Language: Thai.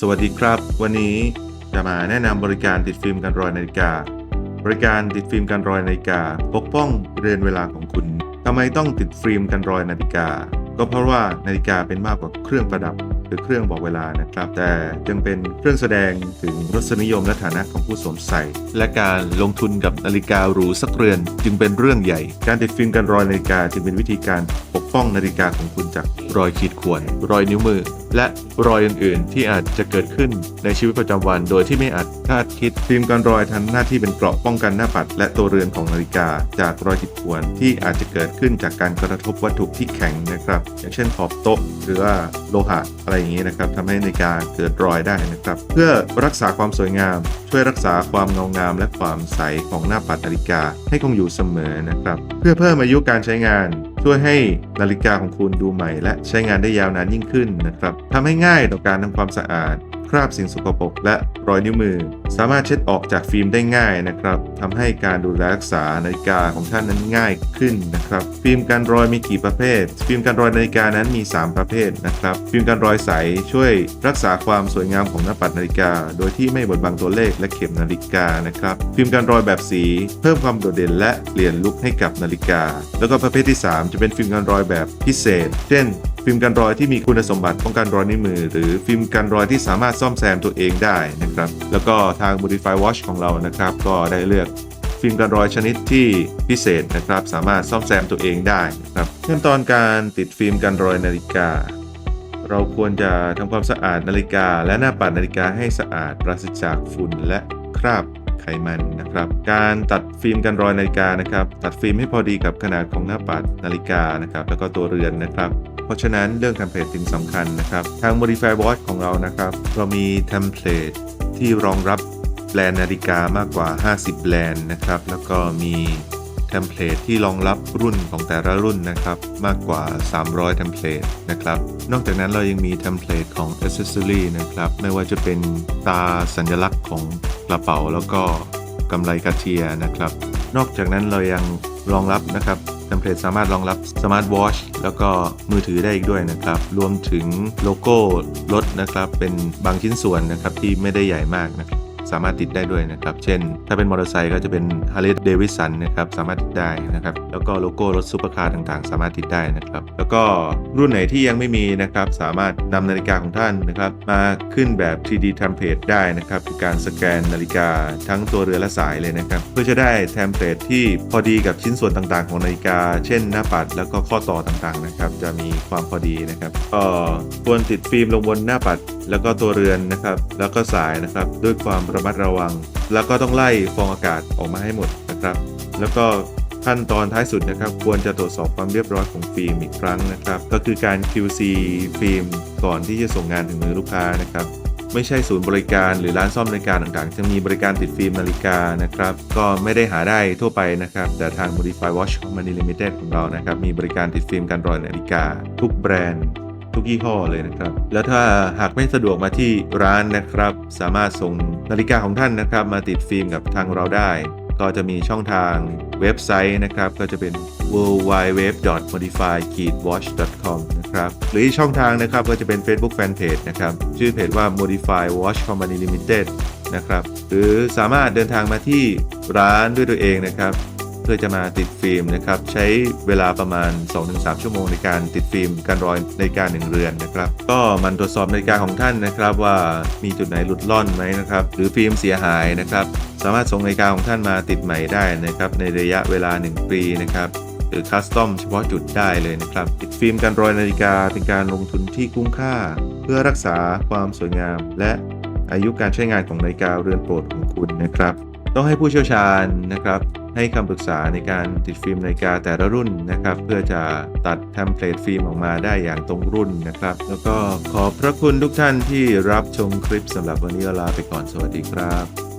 สวัสดีครับ วันนี้จะมาแนะนำบริการติดฟิล์มกันรอยนาฬิกา บริการติดฟิล์มกันรอยนาฬิกา ปกป้องเรือนเวลาของคุณทำไมต้องติดฟิล์มกันรอยนาฬิกา ก็เพราะว่านาฬิกาเป็นมากกว่าเครื่องประดับ หรือเครื่องบอกเวลานะครับ แต่จึงเป็นเครื่องแสดงถึงรสนิยมและฐานะของผู้สวมใส่ และการลงทุนกับนาฬิกาหรูสักเรือน จึงเป็นเรื่องใหญ่ การติดฟิล์มกันรอยนาฬิกาจึงเป็นวิธีการปกป้องนาฬิกาของคุณจากรอยขีดข่วน รอยนิ้วมือ และรอยอื่นๆ ที่อาจจะเกิดขึ้นในชีวิตประจำวัน โดยที่ไม่อาจคาดคิดฟิล์มกันรอยทำหน้าที่เป็นเกราะป้องกันหน้าปัด และตัวเรือนของนาฬิกา จากรอยขีดข่วนที่อาจจะเกิดขึ้นจากการกระทบวัตถุที่แข็งนะครับ อย่างเช่นขอบโต๊ะหรือว่าโลหะอะไรอย่างนี้นะครับทำให้นาฬิกาเกิดรอยได้นะครับ เพื่อรักษาความสวยงาม ช่วยรักษาความเงางาม และความใสของหน้าปัดนาฬิกาให้คงอยู่เสมอนะครับ เพื่อเพิ่มอายุการใช้งาน ช่วยให้นาฬิกาของคุณดูใหม่ และใช้งานได้ยาวนานยิ่งขึ้นนะครับทำให้ง่ายต่อการทำความสะอาด คราบสิ่งสกปรกและรอยนิ้วมือ สามารถเช็ดออกจากฟิล์มได้ง่ายนะครับทำให้การดูแลรักษานาฬิกาของท่านนั้นง่ายขึ้นนะครับ ฟิล์มกันรอยมีกี่ประเภท ฟิล์มกันรอยนาฬิกานั้นมี 3 ประเภทนะครับ ฟิล์มกันรอยใสช่วยรักษาความสวยงามของหน้าปัดนาฬิกา โดยที่ไม่บดบังตัวเลขและเข็มนาฬิกานะครับ ฟิล์มกันรอยแบบสี เพิ่มความโดดเด่นและเปลี่ยนลุคให้กับนาฬิกา แล้วก็ประเภทที่ 3 จะเป็นฟิล์มกันรอยแบบพิเศษ เช่น ฟิล์มกันรอยที่มีคุณสมบัติป้องกันรอยนิ้วมือ หรือฟิล์มกันรอยที่สามารถซ่อมแซมตัวเองได้นะครับ แล้วก็ทาง Modify Watch ของเรานะครับ ก็ได้เลือกฟิล์มกันรอยชนิดที่พิเศษนะครับ สามารถซ่อมแซมตัวเองได้นะครับขั้นตอนการติดฟิล์มกันรอยนาฬิกา เราควรจะทำความสะอาดนาฬิกา และหน้าปัดนาฬิกาให้สะอาดปราศจากฝุ่นและคราบ ไขมันนะครับ การตัดฟิล์มกันรอยนาฬิกานะครับ ตัดฟิล์มให้พอดีกับขนาดของหน้าปัดนาฬิกานะครับ แล้วก็ตัวเรือนนะครับเพราะฉะนั้นเรื่องเทมเพลตจึงสำคัญนะครับ ทาง Modify Watch ของเรานะครับ เรามีเทมเพลตที่รองรับแบรนด์นาฬิกามากกว่า 50 แบรนด์นะครับ แล้วก็มี เทมเพลตที่รองรับรุ่นของแต่ละรุ่นนะครับมากกว่า 300 เทมเพลตนะครับ นอกจากนั้นเรายังมีเทมเพลตของ Accessory นะครับ ไม่ว่าจะเป็นตาสัญลักษณ์ของกระเป๋าแล้วก็กำไลกาเทียนะครับ นอกจากนั้นเรายังรองรับนะครับเทมเพลตสามารถรองรับสมาร์ทวอชแล้วก็มือถือได้อีกด้วยนะครับ รวมถึงโลโก้รถนะครับ เป็นบางชิ้นส่วนนะครับที่ไม่ได้ใหญ่มากนะครับ สามารถติดได้ด้วยนะครับ เช่น ถ้าเป็นมอเตอร์ไซค์ก็จะเป็น Harley Davidson นะครับ สามารถติดได้นะครับ แล้วก็โลโก้รถซูเปอร์คาร์ต่างๆ สามารถติดได้นะครับ แล้วก็รุ่นไหนที่ยังไม่มีนะครับ สามารถนำนาฬิกาของท่านนะครับ มาขึ้นแบบ 3D template ได้นะครับคือการสแกนนาฬิกาทั้งตัวเรือและสายเลยนะครับ เพื่อจะได้เทมเพลตที่พอดีกับชิ้นส่วนต่างๆ ของนาฬิกา เช่น หน้าปัดแล้วก็ข้อต่อต่างๆนะครับ จะมีความพอดีนะครับก็ควรติดฟิล์มลงบนหน้าปัด แล้วก็ตัวเรือนนะครับ แล้วก็สายนะครับ ด้วยความระมัดระวัง แล้วก็ต้องไล่ฟองอากาศออกมาให้หมดนะครับ แล้วก็ขั้นตอนท้ายสุดนะครับ ควรจะตรวจสอบความเรียบร้อยของฟิล์มอีกครั้งนะครับ ก็คือการ QC ฟิล์มก่อนที่จะส่งงานถึงมือลูกค้านะครับไม่ใช่ศูนย์บริการหรือร้านซ่อมนาฬิกาต่างๆ จะมีบริการติดฟิล์มนาฬิกานะครับ ก็ไม่ได้หาได้ทั่วไปนะครับ แต่ทาง Modify Watch Company Limited ของเรานะครับ มีบริการติดฟิล์มกันรอยนาฬิกา ทุกแบรนด์ ทุกยี่ห้อเลยนะครับ แล้วถ้าหากไม่สะดวกมาที่ร้านนะครับ สามารถส่งนาฬิกาของท่านนะครับ มาติดฟิล์มกับทางเราได้ ก็จะมีช่องทางเว็บไซต์นะครับ ก็จะเป็น www.modify-watch.com นะครับ หรือช่องทางนะครับก็จะเป็น Facebook Fanpage นะครับ ชื่อเพจว่า Modify Watch Company Limited นะครับ หรือสามารถเดินทางมาที่ร้านด้วยตัวเองนะครับ เพื่อจะมาติดฟิล์มนะครับใช้เวลาประมาณ 2-3 ชั่วโมงในการติดฟิล์มการรอยในกาหนึ่งเรือนนะครับ ก็มันตรวจสอบนาฬิกาของท่านนะครับว่ามีจุดไหนหลุดล่อนไหมนะครับหรือฟิล์มเสียหายนะครับ สามารถส่งนาฬิกาของท่านมาติดใหม่ได้นะครับในระยะเวลา 1 ปีนะครับหรือคัสตอมเฉพาะจุดได้เลยนะครับติดฟิล์มการรอยนาฬิกาเป็นการลงทุนที่คุ้มค่า เพื่อรักษาความสวยงาม และอายุการใช้งานของนาฬิกาเรือนโปรดของคุณนะครับ ต้องให้ผู้เชี่ยวชาญนะครับ ให้คำปรึกษาในการติดฟิล์มนาฬิกาแต่ละรุ่นนะครับ เพื่อจะตัดเทมเพลตฟิล์มออกมาได้อย่างตรงรุ่นนะครับ แล้วก็ขอบพระคุณทุกท่านที่รับชมคลิปสำหรับวันนี้ลาไปก่อนสวัสดีครับ